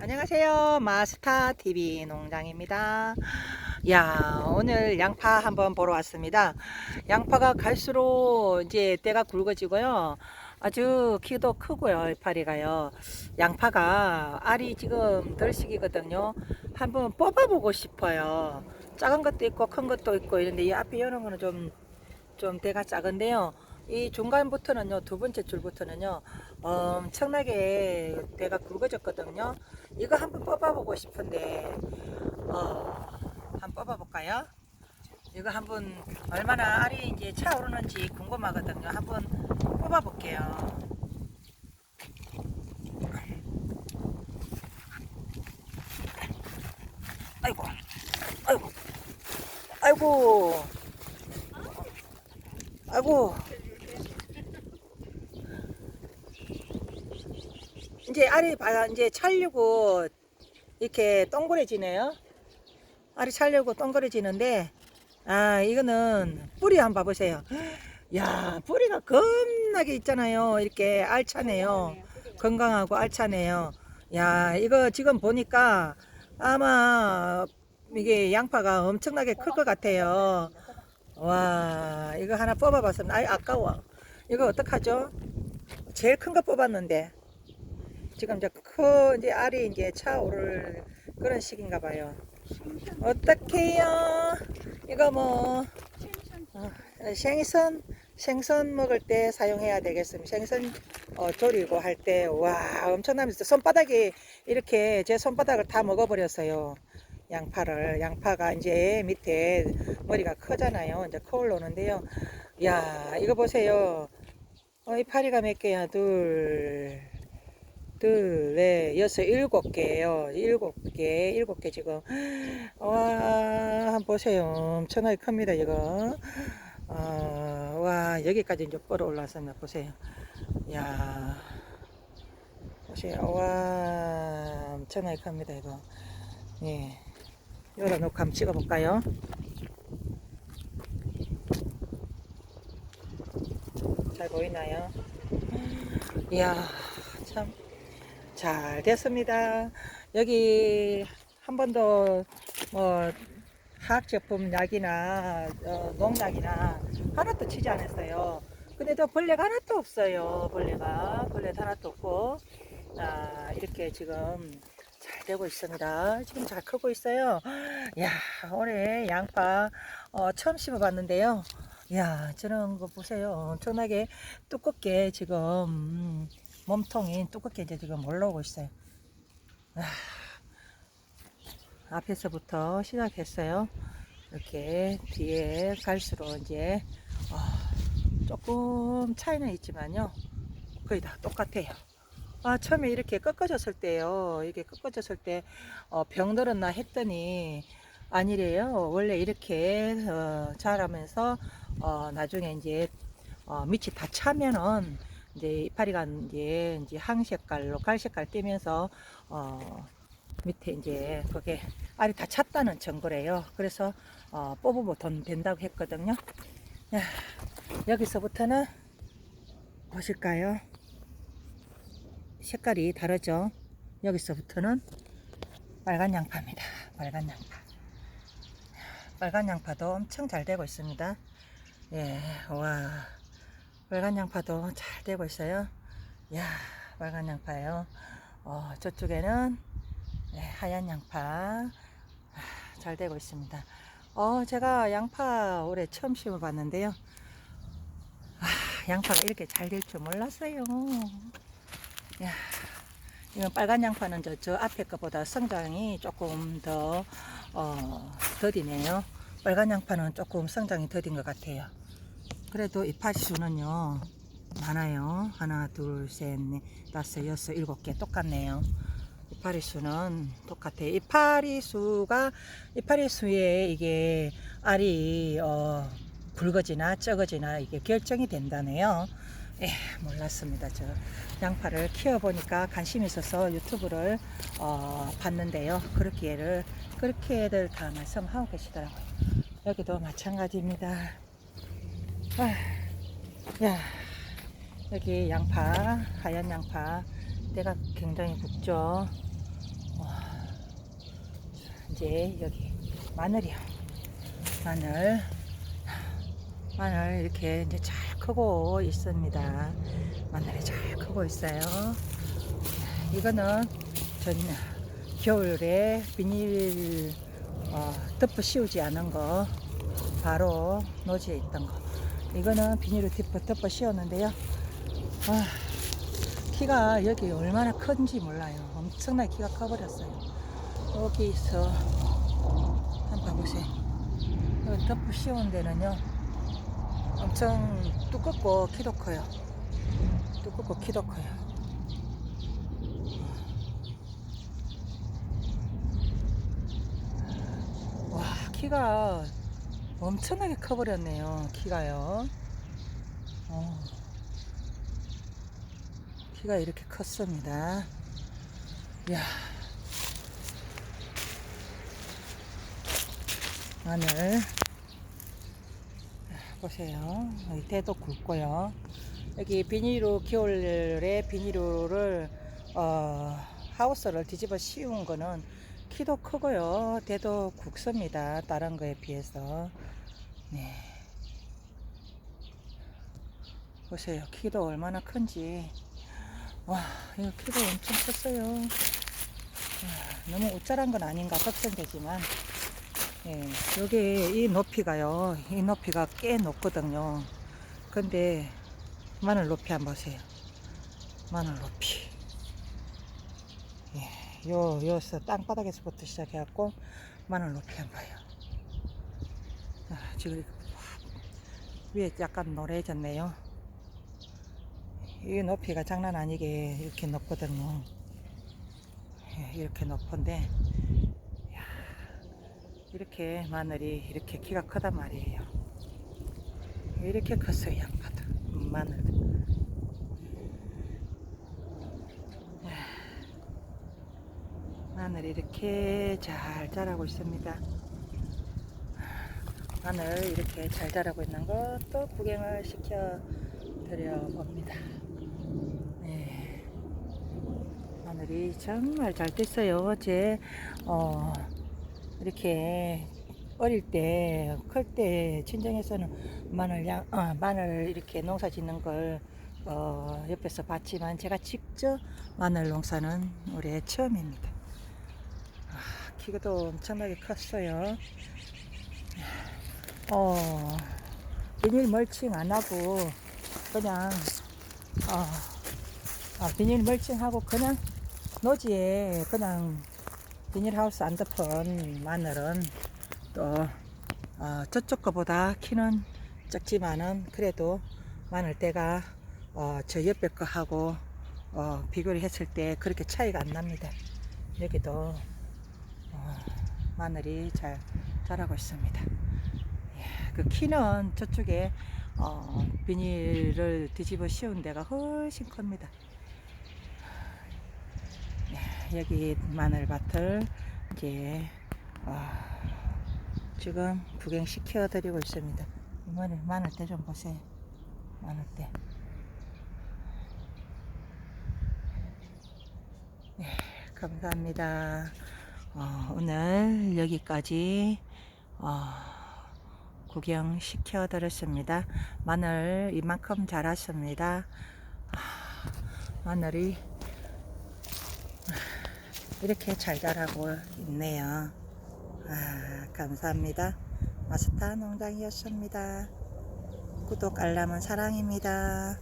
안녕하세요. 마스타 TV 농장입니다. 야, 오늘 양파 한번 보러 왔습니다. 양파가 갈수록 이제 때가 굵어지고요. 아주 키도 크고요. 이파리가요. 양파가 알이 지금 덜 식이거든요. 한번 뽑아보고 싶어요. 작은 것도 있고 큰 것도 있고 이런데 이 앞에 이런 거는 좀, 좀 대가 작은데요. 이 중간부터는요, 두 번째 줄부터는요, 엄청나게 대가 굵어졌거든요. 이거 한번 뽑아보고 싶은데, 어, 한번 뽑아볼까요? 이거 한번 얼마나 알이 이제 차오르는지 궁금하거든요. 한번 뽑아볼게요. 아이고, 아이고, 아이고, 아이고. 이제 알이 봐 이제 차려고 이렇게 동그래지네요. 알이 차려고 동그래지는데 아 이거는 뿌리 한번 봐보세요. 야 뿌리가 겁나게 있잖아요. 이렇게 알차네요. 건강하고 알차네요. 야 이거 지금 보니까 아마 이게 양파가 엄청나게 클 것 같아요. 와 이거 하나 뽑아봤으면 아 아까워. 이거 어떡하죠? 제일 큰 거 뽑았는데 지금 이제 크 이제 알이 이제 차오를 그런 시기인가 봐요. 어떡해요? 이거 뭐 어, 생선 생선 먹을 때 사용해야 되겠습니다. 생선 어, 조리고 할 때 와 엄청납니다. 손바닥이 이렇게 제 손바닥을 다 먹어버렸어요. 양파를 양파가 이제 밑에 머리가 크잖아요. 이제 커 올라오는데요. 야 이거 보세요. 어, 이 파리가 몇 개야? 둘, 둘, 넷, 여섯, 일곱 개예요. 일곱 개, 일곱 개 지금. 와, 한번 보세요. 엄청나게 큽니다, 이거. 어, 와, 여기까지 이제 뻗어 올라왔었나 보세요. 야, 보세요. 와, 엄청나게 큽니다, 이거. 예. 열어놓고 한번 찍어볼까요? 잘 보이나요? 이야, 참. 잘 됐습니다. 여기 한 번도 뭐 화학 제품 약이나 어, 농약이나 하나도 치지 않았어요. 근데도 벌레가 하나도 없어요. 벌레가 벌레 하나도 없고 아, 이렇게 지금 잘 되고 있습니다. 지금 잘 크고 있어요. 야 올해 양파 어, 처음 심어봤는데요. 야 저런 거 보세요. 엄청나게 두껍게 지금 음, 몸통이 두껍게 이제 지금 올라오고 있어요. 아, 앞에서부터 시작했어요. 이렇게 뒤에 갈수록 이제 어, 조금 차이는 있지만요. 거의 다 똑같아요. 아, 처음에 이렇게 꺾어졌을 때요. 이게 꺾어졌을 때, 어, 병 들었나 했더니, 아니래요. 원래 이렇게, 어, 자라면서, 어, 나중에 이제, 어, 밑이 다 차면은, 이제 이파리가 이제, 이제 항색깔로 갈색깔 띄면서, 어, 밑에 이제, 그게 알이 다 찼다는 증거래요. 그래서, 어, 뽑으면 돈 된다고 했거든요. 야, 여기서부터는, 보실까요? 색깔이 다르죠. 여기서부터는 빨간 양파입니다. 빨간 양파. 빨간 양파도 엄청 잘 되고 있습니다. 예, 와, 빨간 양파도 잘 되고 있어요. 야, 빨간 양파요. 어, 저쪽에는 예, 하얀 양파 아, 잘 되고 있습니다. 어, 제가 양파 올해 처음 심어 봤는데요. 아, 양파가 이렇게 잘 될 줄 몰랐어요. 야, 이건 빨간 양파는 저, 저 앞에 것보다 성장이 조금 더, 어, 더디네요. 빨간 양파는 조금 성장이 더딘 것 같아요. 그래도 이파리 수는요, 많아요. 하나, 둘, 셋, 넷, 다섯, 여섯, 일곱 개 똑같네요. 이파리 수는 똑같아요. 이파리 수가, 이파리 수에 이게 알이, 어, 굵어지나 적어지나 이게 결정이 된다네요. 예, 몰랐습니다. 저 양파를 키워보니까 관심이 있어서 유튜브를 어, 봤는데요. 그렇게를 그렇게들 다 말씀하고 계시더라고요. 여기도 마찬가지입니다. 아, 야, 여기 양파, 하얀 양파, 때가 굉장히 굵죠. 이제 여기 마늘이요. 마늘. 마늘 이렇게 이제 잘 크고 있습니다. 마늘이 잘 크고 있어요. 이거는 전 겨울에 비닐 어, 덮어 씌우지 않은 거 바로 노지에 있던 거. 이거는 비닐을 덮어, 씌웠는데요. 아, 키가 여기 얼마나 큰지 몰라요. 엄청나게 키가 커버렸어요. 여기서 한번 봐보세요. 여기 덮어 씌운 데는요. 엄청 두껍고 키도 커요. 두껍고 키도 커요. 와, 키가 엄청나게 커버렸네요. 키가요. 어. 키가 이렇게 컸습니다. 이야. 마늘. 보세요. 여기 대도 굵고요. 여기 비닐로 겨울에 비닐로를 어, 하우스를 뒤집어 씌운 거는 키도 크고요. 대도 굵습니다. 다른 거에 비해서. 보세요. 키도 얼마나 큰지. 와, 이거 키도 엄청 컸어요. 와, 너무 우짜란 건 아닌가 걱정되지만, 예, 여기 이 높이가요. 이 높이가 꽤 높거든요. 근데 마늘 높이 한번 보세요. 마늘 높이. 예, 요, 요서 땅바닥에서부터 시작해갖고 마늘 높이 한번 봐요. 아, 지금 위에 약간 노래졌네요. 이 높이가 장난 아니게 이렇게 높거든요. 예, 이렇게 높은데 이렇게 마늘이 이렇게 키가 크단 말이에요. 이렇게 컸어요 양파도 마늘. 마늘이 이렇게 잘 자라고 있습니다. 마늘 이렇게 잘 자라고 있는 것도 구경을 시켜 드려 봅니다. 네. 마늘이 정말 잘 됐어요. 제, 어, 이렇게 어릴 때, 클 때, 친정에서는 마늘 양, 어, 마늘 이렇게 농사 짓는 걸, 어, 옆에서 봤지만 제가 직접 마늘 농사는 올해 처음입니다. 아, 키도 엄청나게 컸어요. 어, 비닐 멀칭 안 하고, 그냥, 어, 아, 비닐 멀칭하고 그냥 노지에 그냥 비닐하우스 안 덮은 마늘은 또 어, 저쪽 거보다 키는 작지만은 그래도 마늘대가 어, 저 옆에 거하고 어, 비교를 했을 때 그렇게 차이가 안 납니다. 여기도 어, 마늘이 잘 자라고 있습니다. 예, 그 키는 저쪽에 어, 비닐을 뒤집어 씌운 데가 훨씬 큽니다. 네, 여기 마늘밭을 이제 어, 지금 구경시켜 드리고 있습니다. 이 마늘 마늘대 좀 보세요. 마늘대. 네, 감사합니다. 어, 오늘 여기까지 어, 구경 시켜 드렸습니다. 마늘 이만큼 자랐습니다. 아, 마늘이 이렇게 잘 자라고 있네요. 아, 감사합니다. 마스터 농장이었습니다. 구독, 알람은 사랑입니다.